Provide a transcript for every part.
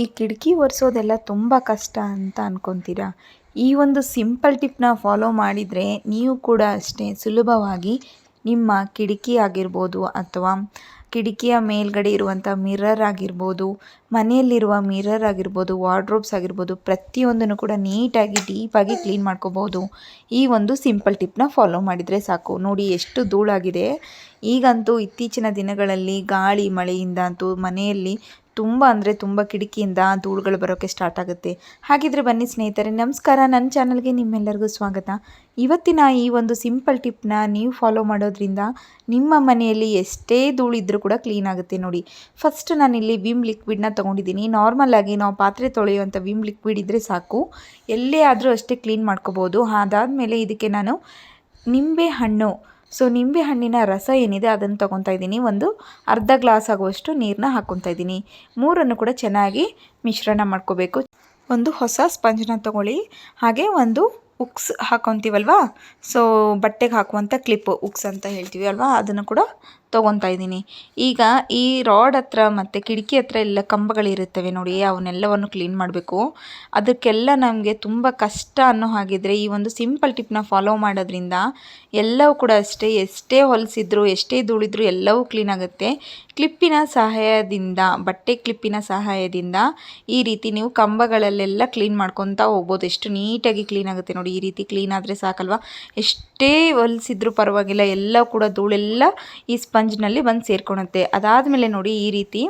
ಈ ಕಿಟಕಿ ಒರೆಸೋದೆಲ್ಲ ತುಂಬ ಕಷ್ಟ ಅಂತ ಅನ್ಕೊತೀರಾ? ಈ ಒಂದು ಸಿಂಪಲ್ ಟಿಪ್ನ ಫಾಲೋ ಮಾಡಿದರೆ ನೀವು ಕೂಡ ಅಷ್ಟೇ ಸುಲಭವಾಗಿ ನಿಮ್ಮ ಕಿಟಕಿ ಆಗಿರ್ಬೋದು ಅಥವಾ ಕಿಟಕಿಯ ಮೇಲ್ಗಡೆ ಇರುವಂಥ ಮಿರರ್ ಆಗಿರ್ಬೋದು, ಮನೆಯಲ್ಲಿರುವ ಮಿರರ್ ಆಗಿರ್ಬೋದು ವಾರ್ಡ್ರೋಬ್ಸ್ ಆಗಿರ್ಬೋದು, ಪ್ರತಿಯೊಂದನ್ನು ಕೂಡ ನೀಟಾಗಿ ಡೀಪಾಗಿ ಕ್ಲೀನ್ ಮಾಡ್ಕೋಬೋದು. ಈ ಒಂದು ಸಿಂಪಲ್ ಟಿಪ್ನ ಫಾಲೋ ಮಾಡಿದರೆ ಸಾಕು. ನೋಡಿ ಎಷ್ಟು ಧೂಳಾಗಿದೆ. ಈಗಂತೂ ಇತ್ತೀಚಿನ ದಿನಗಳಲ್ಲಿ ಗಾಳಿ, ಮಳೆಯಿಂದ ಅಂತೂ ಮನೆಯಲ್ಲಿ ತುಂಬ ಅಂದರೆ ತುಂಬ ಕಿಟಕಿಯಿಂದ ಧೂಳುಗಳು ಬರೋಕ್ಕೆ ಸ್ಟಾರ್ಟ್ ಆಗುತ್ತೆ. ಹಾಗಿದ್ರೆ ಬನ್ನಿ ಸ್ನೇಹಿತರೆ, ನಮಸ್ಕಾರ. ನನ್ನ ಚಾನಲ್ಗೆ ನಿಮ್ಮೆಲ್ಲರಿಗೂ ಸ್ವಾಗತ. ಇವತ್ತಿನ ಈ ಒಂದು ಸಿಂಪಲ್ ಟಿಪ್ನ ನೀವು ಫಾಲೋ ಮಾಡೋದ್ರಿಂದ ನಿಮ್ಮ ಮನೆಯಲ್ಲಿ ಎಷ್ಟೇ ಧೂಳಿದ್ರೂ ಕೂಡ ಕ್ಲೀನ್ ಆಗುತ್ತೆ ನೋಡಿ. ಫಸ್ಟ್ ನಾನಿಲ್ಲಿ ವಿಮ್ ಲಿಕ್ವಿಡ್ನ ತೊಗೊಂಡಿದ್ದೀನಿ. ನಾರ್ಮಲ್ ಆಗಿ ನಾವು ಪಾತ್ರೆ ತೊಳೆಯುವಂಥ ವಿಮ್ ಲಿಕ್ವಿಡ್ ಇದ್ದರೆ ಸಾಕು. ಎಲ್ಲೇ ಆದರೂ ಅಷ್ಟೇ ಕ್ಲೀನ್ ಮಾಡ್ಕೋಬೋದು. ಅದಾದಮೇಲೆ ಇದಕ್ಕೆ ನಾನು ನಿಂಬೆ ಹಣ್ಣು ಸೊ ನಿಂಬೆ ಹಣ್ಣಿನ ರಸ ಏನಿದೆ ಅದನ್ನು ತೊಗೊತಾ ಇದ್ದೀನಿ. ಒಂದು ಅರ್ಧ ಗ್ಲಾಸ್ ಆಗುವಷ್ಟು ನೀರನ್ನ ಹಾಕ್ಕೊತಾ ಇದ್ದೀನಿ. ಮೂರನ್ನು ಕೂಡ ಚೆನ್ನಾಗಿ ಮಿಶ್ರಣ ಮಾಡ್ಕೋಬೇಕು. ಒಂದು ಹೊಸ ಸ್ಪಂಜನ ತಗೊಳ್ಳಿ. ಹಾಗೆ ಒಂದು ಉಕ್ಸ್ ಹಾಕೊತೀವಲ್ವಾ? ಸೊ ಬಟ್ಟೆಗೆ ಹಾಕುವಂಥ ಕ್ಲಿಪ್ಪು ಉಕ್ಸ್ ಅಂತ ಹೇಳ್ತೀವಿ ಅಲ್ವಾ? ಅದನ್ನು ಕೂಡ ತೊಗೊತಾ ಇದ್ದೀನಿ. ಈಗ ಈ ರಾಡ್ ಹತ್ರ ಮತ್ತು ಕಿಟಕಿ ಹತ್ರ ಎಲ್ಲ ಕಂಬಗಳಿರುತ್ತವೆ ನೋಡಿ, ಅವನ್ನೆಲ್ಲವನ್ನು ಕ್ಲೀನ್ ಮಾಡಬೇಕು. ಅದಕ್ಕೆಲ್ಲ ನಮಗೆ ತುಂಬ ಕಷ್ಟ ಅನ್ನೋ ಹಾಗಿದ್ರೆ ಈ ಒಂದು ಸಿಂಪಲ್ ಟಿಪ್ನ ಫಾಲೋ ಮಾಡೋದ್ರಿಂದ ಎಲ್ಲವೂ ಕೂಡ ಅಷ್ಟೇ, ಎಷ್ಟೇ ಹೊಲಿಸಿದ್ರು, ಎಷ್ಟೇ ಧೂಳಿದ್ರು ಎಲ್ಲವೂ ಕ್ಲೀನ್ ಆಗುತ್ತೆ. ಕ್ಲಿಪ್ಪಿನ ಸಹಾಯದಿಂದ, ಬಟ್ಟೆ ಕ್ಲಿಪ್ಪಿನ ಸಹಾಯದಿಂದ ಈ ರೀತಿ ನೀವು ಕಂಬಗಳಲ್ಲೆಲ್ಲ ಕ್ಲೀನ್ ಮಾಡ್ಕೊತಾ ಹೋಗ್ಬೋದು. ಎಷ್ಟು ನೀಟಾಗಿ ಕ್ಲೀನ್ ಆಗುತ್ತೆ ನೋಡಿ, ಈ ರೀತಿ ಕ್ಲೀನ್ ಆದರೆ ಸಾಕಲ್ವಾ? ಎಷ್ಟೇ ಹೊಲಿಸಿದ್ರು ಪರವಾಗಿಲ್ಲ, ಎಲ್ಲ ಕೂಡ ಧೂಳೆಲ್ಲ ಈ ಸ್ಪಂಜ್ನಲ್ಲಿ ಬಂದು ಸೇರ್ಕೊಳುತ್ತೆ ಅದಾದಮೇಲೆ ನೋಡಿ, ಈ ರೀತಿ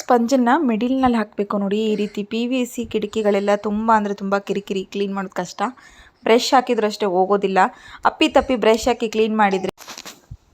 ಸ್ಪಂಜನ್ನು ಮಿಡಿಲ್ನಲ್ಲಿ ಹಾಕಬೇಕು ನೋಡಿ, ಈ ರೀತಿ ಪಿ ವಿ ಸಿ ಕಿಟಕಿಗಳೆಲ್ಲ ತುಂಬ ಅಂದರೆ ತುಂಬ ಕಿರಿಕಿರಿ ಕ್ಲೀನ್ ಮಾಡೋದು ಕಷ್ಟ. ಬ್ರಷ್ ಹಾಕಿದ್ರೂ ಅಷ್ಟೇ ಹೋಗೋದಿಲ್ಲ. ಅಪ್ಪಿ ತಪ್ಪಿ ಬ್ರಷ್ ಹಾಕಿ ಕ್ಲೀನ್ ಮಾಡಿದರೆ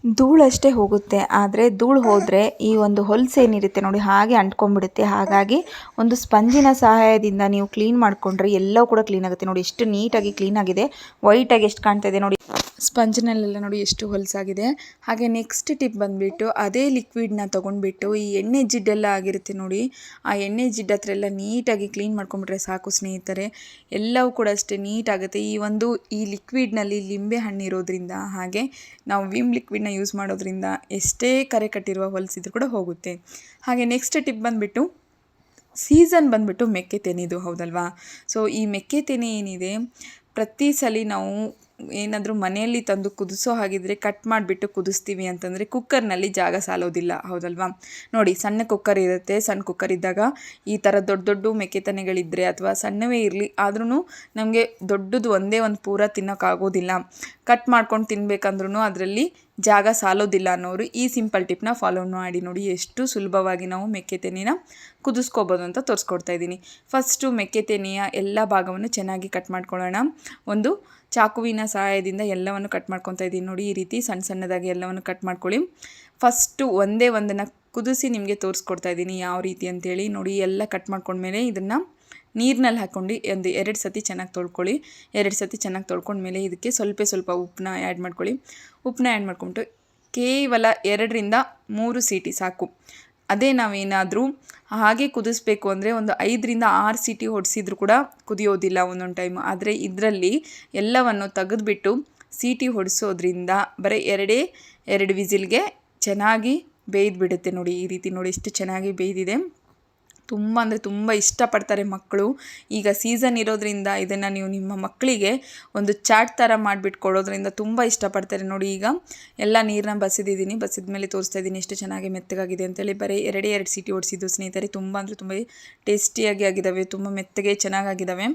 ಧೂಳಷ್ಟೇ ಹೋಗುತ್ತೆ. ಆದರೆ ಧೂಳು ಹೋದರೆ ಈ ಒಂದು ಹೊಲ್ಸು ಏನಿರುತ್ತೆ ನೋಡಿ ಹಾಗೆ ಅಂಟ್ಕೊಂಡ್ಬಿಡುತ್ತೆ. ಹಾಗಾಗಿ ಒಂದು ಸ್ಪಂಜಿನ ಸಹಾಯದಿಂದ ನೀವು ಕ್ಲೀನ್ ಮಾಡಿಕೊಂಡ್ರೆ ಎಲ್ಲವೂ ಕೂಡ ಕ್ಲೀನ್ ಆಗುತ್ತೆ. ನೋಡಿ ಎಷ್ಟು ನೀಟಾಗಿ ಕ್ಲೀನ್ ಆಗಿದೆ. ವೈಟಾಗಿ ಎಷ್ಟು ಕಾಣ್ತಾ ಇದೆ ನೋಡಿ. ಸ್ಪಂಜ್ನಲ್ಲೆಲ್ಲ ನೋಡಿ ಎಷ್ಟು ಹೊಲಸಾಗಿದೆ. ಹಾಗೆ ನೆಕ್ಸ್ಟ್ ಟಿಪ್ ಬಂದುಬಿಟ್ಟು ಅದೇ ಲಿಕ್ವಿಡ್ನ ತೊಗೊಂಡ್ಬಿಟ್ಟು ಈ ಎಣ್ಣೆ ಜಿಡ್ಡೆಲ್ಲ ಆಗಿರುತ್ತೆ ನೋಡಿ. ಆ ಎಣ್ಣೆ ಜಿಡ್ ಹತ್ರ ಎಲ್ಲ ನೀಟಾಗಿ ಕ್ಲೀನ್ ಮಾಡ್ಕೊಂಡ್ಬಿಟ್ರೆ ಸಾಕು ಸ್ನೇಹಿತರೆ. ಎಲ್ಲವೂ ಕೂಡ ಅಷ್ಟೇ ನೀಟಾಗುತ್ತೆ. ಈ ಒಂದು ಈ ಲಿಕ್ವಿಡ್ನಲ್ಲಿ ಲಿಂಬೆ ಹಣ್ಣು ಇರೋದ್ರಿಂದ ಹಾಗೆ ನಾವು ವಿಮ್ ಲಿಕ್ವಿಡ್ನ ಯೂಸ್ ಮಾಡೋದ್ರಿಂದ ಎಷ್ಟೇ ಕರೆ ಕಟ್ಟಿರುವ ಹೊಲಿಸಿದ್ರು ಕೂಡ ಹೋಗುತ್ತೆ. ಹಾಗೆ ನೆಕ್ಸ್ಟ್ ಟಿಪ್ ಬಂದುಬಿಟ್ಟು ಸೀಸನ್ ಬಂದುಬಿಟ್ಟು ಮೆಕ್ಕೆ ತೆನೆದು ಹೌದಲ್ವಾ? ಸೊ ಈ ಮೆಕ್ಕೆ ತೆನೆ ಏನಿದೆ? ಪ್ರತಿ ಸಲ ನಾವು ಏನಾದರೂ ಮನೆಯಲ್ಲಿ ತಂದು ಕುದಿಸೋ ಹಾಗಿದ್ರೆ ಕಟ್ ಮಾಡಿಬಿಟ್ಟು ಕುದಿಸ್ತೀವಿ ಅಂತಂದರೆ ಕುಕ್ಕರ್ನಲ್ಲಿ ಜಾಗ ಸಾಲೋದಿಲ್ಲ, ಹೌದಲ್ವಾ? ನೋಡಿ, ಸಣ್ಣ ಕುಕ್ಕರ್ ಇರುತ್ತೆ. ಸಣ್ಣ ಕುಕ್ಕರ್ ಇದ್ದಾಗ ಈ ಥರ ದೊಡ್ಡ ದೊಡ್ಡ ಮೆಕ್ಕೆತನೆಗಳಿದ್ದರೆ ಅಥವಾ ಸಣ್ಣವೇ ಇರಲಿ ಆದ್ರೂ ನಮಗೆ ದೊಡ್ಡದು ಒಂದೇ ಒಂದು ಪೂರ ತಿನ್ನೋಕ್ಕಾಗೋದಿಲ್ಲ. ಕಟ್ ಮಾಡ್ಕೊಂಡು ತಿನ್ಬೇಕಂದ್ರೂ ಅದರಲ್ಲಿ ಜಾಗ ಸಾಲೋದಿಲ್ಲ ಅನ್ನೋರು ಈ ಸಿಂಪಲ್ ಟಿಪ್ನ ಫಾಲೋ ಮಾಡಿ ನೋಡಿ ಎಷ್ಟು ಸುಲಭವಾಗಿ ನಾವು ಮೆಕ್ಕೆ ತೆನೆನ ಕುದಿಸ್ಕೋಬೋದು ಅಂತ ತೋರಿಸ್ಕೊಡ್ತಾ ಇದ್ದೀನಿ. ಫಸ್ಟು ಮೆಕ್ಕೆ ತೆನೆಯ ಎಲ್ಲ ಭಾಗವನ್ನು ಚೆನ್ನಾಗಿ ಕಟ್ ಮಾಡ್ಕೊಳ್ಳೋಣ. ಒಂದು ಚಾಕುವಿನ ಸಹಾಯದಿಂದ ಎಲ್ಲವನ್ನು ಕಟ್ ಮಾಡ್ಕೊತಾ ಇದ್ದೀನಿ. ನೋಡಿ ಈ ರೀತಿ ಸಣ್ಣ ಸಣ್ಣದಾಗಿ ಎಲ್ಲವನ್ನು ಕಟ್ ಮಾಡ್ಕೊಳ್ಳಿ. ಫಸ್ಟು ಒಂದೇ ಒಂದನ್ನು ಕುದಿಸಿ ನಿಮಗೆ ತೋರಿಸ್ಕೊಡ್ತಾ ಇದ್ದೀನಿ. ಯಾವ ರೀತಿ ಅಂತೇಳಿ ನೋಡಿ ಎಲ್ಲ ಕಟ್ ಮಾಡ್ಕೊಂಡ್ಮೇಲೆ ಇದನ್ನು ನೀರಿನಲ್ಲಿ ಹಾಕ್ಕೊಂಡು ಒಂದು ಎರಡು ಸತಿ ಚೆನ್ನಾಗಿ ತೊಳ್ಕೊಳ್ಳಿ. ಎರಡು ಸತಿ ಚೆನ್ನಾಗಿ ತೊಳ್ಕೊಂಡ್ಮೇಲೆ ಇದಕ್ಕೆ ಸ್ವಲ್ಪ ಸ್ವಲ್ಪ ಉಪ್ಪನ್ನ ಆ್ಯಡ್ ಮಾಡ್ಕೊಳ್ಳಿ. ಉಪ್ಪನ್ನ ಆ್ಯಡ್ ಮಾಡ್ಕೊಂಬಿಟ್ಟು ಕೇವಲ ಎರಡರಿಂದ ಮೂರು ಸೀಟಿ ಸಾಕು. ಅದೇ ನಾವೇನಾದರೂ ಹಾಗೆ ಕುದಿಸ್ಬೇಕು ಅಂದರೆ ಒಂದು ಐದರಿಂದ ಆರು ಸೀಟಿ ಹೊಡೆಸಿದ್ರು ಕೂಡ ಕುದಿಯೋದಿಲ್ಲ ಒಂದೊಂದು ಟೈಮು ಆದರೆ ಇದರಲ್ಲಿ ಎಲ್ಲವನ್ನು ತೆಗೆದುಬಿಟ್ಟು ಸೀಟಿ ಹೊಡಿಸೋದ್ರಿಂದ ಬರೀ ಎರಡೇ ಎರಡು ವಿಸಿಲ್ಗೆ ಚೆನ್ನಾಗಿ ಬೇಯ್ದು ಬಿಡುತ್ತೆ ನೋಡಿ ಈ ರೀತಿ ನೋಡಿ ಎಷ್ಟು ಚೆನ್ನಾಗಿ ಬೇಯ್ದಿದೆ. ತುಂಬ ಅಂದರೆ ತುಂಬ ಇಷ್ಟಪಡ್ತಾರೆ ಮಕ್ಕಳು. ಈಗ ಸೀಸನ್ ಇರೋದ್ರಿಂದ ಇದನ್ನು ನೀವು ನಿಮ್ಮ ಮಕ್ಕಳಿಗೆ ಒಂದು ಚಾಟ್ ಥರ ಮಾಡಿಬಿಟ್ಟು ಕೊಡೋದ್ರಿಂದ ತುಂಬ ಇಷ್ಟಪಡ್ತಾರೆ ನೋಡಿ ಈಗ. ಎಲ್ಲ ನೀರನ್ನ ಬಸಿದಿದ್ದೀನಿ, ಬಸಿದ ಮೇಲೆ ತೋರಿಸ್ತಾ ಇದ್ದೀನಿ ಎಷ್ಟು ಚೆನ್ನಾಗಿ ಮೆತ್ತಗಾಗಿದೆ ಅಂತೇಳಿ ಬರೀ ಎರಡೇ ಎರಡು ಸೀಟಿ ಓಡಿಸಿದ್ದು ಸ್ನೇಹಿತರೆ, ತುಂಬ ಅಂದರೆ ತುಂಬ ಟೇಸ್ಟಿಯಾಗಿ ಆಗಿದ್ದಾವೆ, ತುಂಬ ಮೆತ್ತಗೆ ಚೆನ್ನಾಗಾಗಿದ್ದಾವೆ.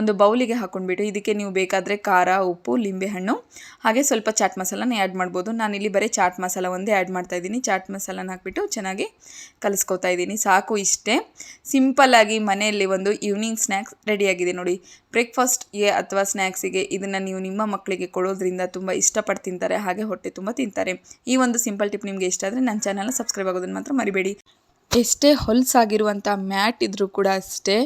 ಒಂದು ಬೌಲಿಗೆ ಹಾಕ್ಕೊಂಡ್ಬಿಟ್ಟು ಇದಕ್ಕೆ ನೀವು ಬೇಕಾದರೆ ಖಾರ, ಉಪ್ಪು ಲಿಂಬೆಹಣ್ಣು ಹಾಗೆ ಸ್ವಲ್ಪ ಚಾಟ್ ಮಸಾಲನ ಆ್ಯಡ್ ಮಾಡ್ಬೋದು. ನಾನಿಲ್ಲಿ ಬರೀ ಚಾಟ್ ಮಸಾಲ ಒಂದೇ ಆ್ಯಡ್ ಮಾಡ್ತಾ ಇದ್ದೀನಿ. ಚಾಟ್ ಮಸಾಲನ ಹಾಕ್ಬಿಟ್ಟು ಚೆನ್ನಾಗಿ ಕಲಿಸ್ಕೊತಾ ಇದ್ದೀನಿ. ಸಾಕು ಇಷ್ಟೇ. ಸಿಂಪಲ್ಲಾಗಿ ಮನೆಯಲ್ಲಿ ಒಂದು ಈವ್ನಿಂಗ್ ಸ್ನ್ಯಾಕ್ಸ್ ರೆಡಿಯಾಗಿದೆ ನೋಡಿ. ಬ್ರೇಕ್ಫಾಸ್ಟ್ಗೆ ಅಥವಾ ಸ್ನ್ಯಾಕ್ಸಿಗೆ ಇದನ್ನು ನೀವು ನಿಮ್ಮ ಮಕ್ಕಳಿಗೆ ಕೊಡೋದ್ರಿಂದ ತುಂಬ ಇಷ್ಟಪಟ್ಟು ತಿಂತಾರೆ, ಹಾಗೆ ಹೊಟ್ಟೆ ತುಂಬ ತಿಂತಾರೆ. ಈ ಒಂದು ಸಿಂಪಲ್ ಟಿಪ್ ನಿಮಗೆ ಇಷ್ಟ ಆದರೆ ನನ್ನ ಚಾನಲ್ನ ಸಬ್ಸ್ಕ್ರೈಬ್ ಆಗೋದನ್ನು ಮಾತ್ರ ಮರಿಬೇಡಿ. ಎಷ್ಟೇ ಹೊಲಸಾಗಿರುವಂಥ ಮ್ಯಾಟ್ ಇದ್ದರೂ ಕೂಡ ಅಷ್ಟೇ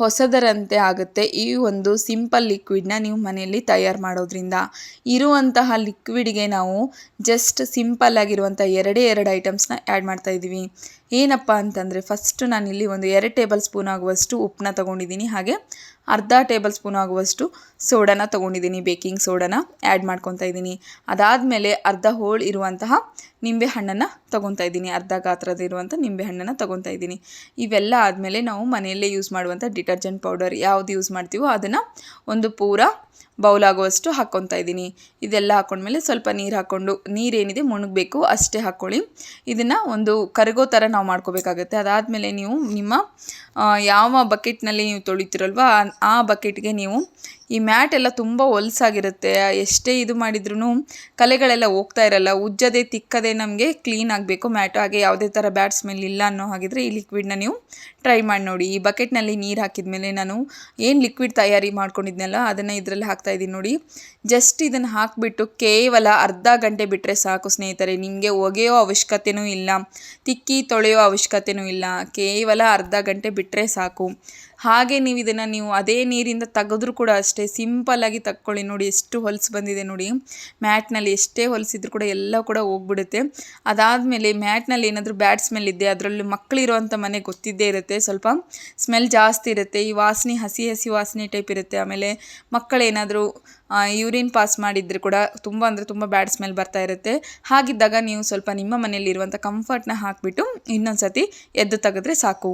ಹೊಸದರಂತೆ ಆಗುತ್ತೆ ಈ ಒಂದು ಸಿಂಪಲ್ ಲಿಕ್ವಿಡ್ನ ನೀವು ಮನೆಯಲ್ಲಿ ತಯಾರು ಮಾಡೋದ್ರಿಂದ. ಇರುವಂತಹ ಲಿಕ್ವಿಡ್ಗೆ ನಾವು ಜಸ್ಟ್ ಸಿಂಪಲ್ ಆಗಿರುವಂಥ ಎರಡೇ ಎರಡು ಐಟಮ್ಸ್ನ ಆ್ಯಡ್ ಮಾಡ್ತಾ ಇದ್ದೀವಿ. ಏನಪ್ಪ ಅಂತಂದರೆ ಫಸ್ಟ್ ನಾನಿಲ್ಲಿ ಒಂದು ಎರಡು ಟೇಬಲ್ ಸ್ಪೂನ್ ಆಗುವಷ್ಟು ಉಪ್ಪನ್ನ ತೊಗೊಂಡಿದ್ದೀನಿ. ಹಾಗೆ ಅರ್ಧ ಟೇಬಲ್ ಸ್ಪೂನ್ ಆಗುವಷ್ಟು ಸೋಡಾನ ತೊಗೊಂಡಿದ್ದೀನಿ, ಬೇಕಿಂಗ್ ಸೋಡಾನ ಆ್ಯಡ್ ಮಾಡ್ಕೊತಾ ಇದ್ದೀನಿ. ಅದಾದಮೇಲೆ ಅರ್ಧ ಹೋಳು ಇರುವಂತಹ ನಿಂಬೆ ಹಣ್ಣನ್ನು ತೊಗೊತಾ ಇದ್ದೀನಿ. ಅರ್ಧ ಗಾತ್ರದ ಇರುವಂಥ ನಿಂಬೆ ಹಣ್ಣನ್ನು ತೊಗೊತಾ ಇದ್ದೀನಿ. ಇವೆಲ್ಲ ಆದಮೇಲೆ ನಾವು ಮನೆಯಲ್ಲೇ ಯೂಸ್ ಮಾಡುವಂಥ ಡಿಟರ್ಜೆಂಟ್ ಪೌಡರ್ ಯಾವ್ದು ಯೂಸ್ ಮಾಡ್ತೀವೋ ಅದನ್ನು ಒಂದು ಪೂರ ಬೌಲ್ ಆಗುವಷ್ಟು ಹಾಕ್ಕೊತಾ ಇದ್ದೀನಿ. ಇದೆಲ್ಲ ಹಾಕ್ಕೊಂಡ್ಮೇಲೆ ಸ್ವಲ್ಪ ನೀರು ಹಾಕ್ಕೊಂಡು ನೀರೇನಿದೆ ಮುಣಗಬೇಕು, ಅಷ್ಟೇ ಹಾಕ್ಕೊಳ್ಳಿ ಇದನ್ನು ಒಂದು ಕರಗೋ ಥರ ನಾವು ಮಾಡ್ಕೋಬೇಕಾಗತ್ತೆ. ಅದಾದಮೇಲೆ ನೀವು ನಿಮ್ಮ ಯಾವ ಬಕೆಟ್ನಲ್ಲಿ ನೀವು ತೊಳಿತೀರಲ್ವ, ಆ ಬಕೆಟ್ಗೆ ನೀವು ಈ ಮ್ಯಾಟ್ ಎಲ್ಲ ತುಂಬ ಹೊಲ್ಸಾಗಿರುತ್ತೆ. ಎಷ್ಟೇ ಇದು ಮಾಡಿದ್ರೂ ಕಲೆಗಳೆಲ್ಲ ಹೋಗ್ತಾ ಇರಲ್ಲ. ಉಜ್ಜದೆ, ತಿಕ್ಕದೆ ನಮಗೆ ಕ್ಲೀನ್ ಆಗಬೇಕು ಮ್ಯಾಟು. ಹಾಗೆ ಯಾವುದೇ ಥರ ಬ್ಯಾಡ್ ಸ್ಮೆಲ್ ಇಲ್ಲ ಅನ್ನೋ ಹಾಗಿದ್ರೆ ಈ ಲಿಕ್ವಿಡ್ನ ನೀವು ಟ್ರೈ ಮಾಡಿ ನೋಡಿ. ಈ ಬಕೆಟ್ನಲ್ಲಿ ನೀರು ಹಾಕಿದ ಮೇಲೆ ನಾನು ಏನು ಲಿಕ್ವಿಡ್ ತಯಾರಿ ಮಾಡ್ಕೊಂಡಿದ್ನಲ್ಲ, ಅದನ್ನು ಇದರಲ್ಲಿ ಹಾಕ್ತಾ ಇದ್ದೀನಿ ನೋಡಿ. ಜಸ್ಟ್ ಇದನ್ನು ಹಾಕಿಬಿಟ್ಟು ಕೇವಲ ಅರ್ಧ ಗಂಟೆ ಬಿಟ್ಟರೆ ಸಾಕು ಸ್ನೇಹಿತರೆ. ನಿಮಗೆ ಒಗೆಯೋ ಅವಶ್ಯಕತೆಯೂ ಇಲ್ಲ. ತಿಕ್ಕಿ ತೊಳೆಯೋ ಅವಶ್ಯಕತೆಯೂ ಇಲ್ಲ. ಕೇವಲ ಅರ್ಧ ಗಂಟೆ ಬಿಟ್ಟರೆ ಸಾಕು. ಹಾಗೆ ನೀವು ಇದನ್ನು ನೀವು ಅದೇ ನೀರಿಂದ ತೆಗೆದ್ರೂ ಕೂಡ ಅಷ್ಟೇ ಸಿಂಪಲ್ಲಾಗಿ ತಕ್ಕೊಳ್ಳಿ ನೋಡಿ, ಎಷ್ಟು ಹೊಲಸು ಬಂದಿದೆ ನೋಡಿ. ಮ್ಯಾಟ್ನಲ್ಲಿ ಎಷ್ಟೇ ಹೊಲಸಿದ್ರು ಕೂಡ ಎಲ್ಲ ಕೂಡ ಹೋಗ್ಬಿಡುತ್ತೆ. ಅದಾದಮೇಲೆ ಮ್ಯಾಟ್ನಲ್ಲಿ ಏನಾದರೂ ಬ್ಯಾಡ್ ಸ್ಮೆಲ್ ಇದೆ, ಅದರಲ್ಲಿ ಮಕ್ಕಳಿರುವಂಥ ಮನೆ ಗೊತ್ತಿದ್ದೇ ಇರುತ್ತೆ. ಸ್ವಲ್ಪ ಸ್ಮೆಲ್ ಜಾಸ್ತಿ ಇರುತ್ತೆ. ಈ ವಾಸನೆ, ಹಸಿ ಹಸಿ ವಾಸನೆ ಟೈಪ್ ಇರುತ್ತೆ. ಆಮೇಲೆ ಮಕ್ಕಳೇನಾದರೂ ಯೂರಿನ್ ಪಾಸ್ ಮಾಡಿದರೆ ಕೂಡ ತುಂಬ ಅಂದರೆ ತುಂಬ ಬ್ಯಾಡ್ ಸ್ಮೆಲ್ ಬರ್ತಾ ಇರುತ್ತೆ. ಹಾಗಿದ್ದಾಗ ನೀವು ಸ್ವಲ್ಪ ನಿಮ್ಮ ಮನೆಯಲ್ಲಿರುವಂಥ ಕಂಫರ್ಟ್ನ ಹಾಕಿಬಿಟ್ಟು ಇನ್ನೊಂದು ಸತಿ ಎದ್ದು ತೆಗೆದ್ರೆ ಸಾಕು.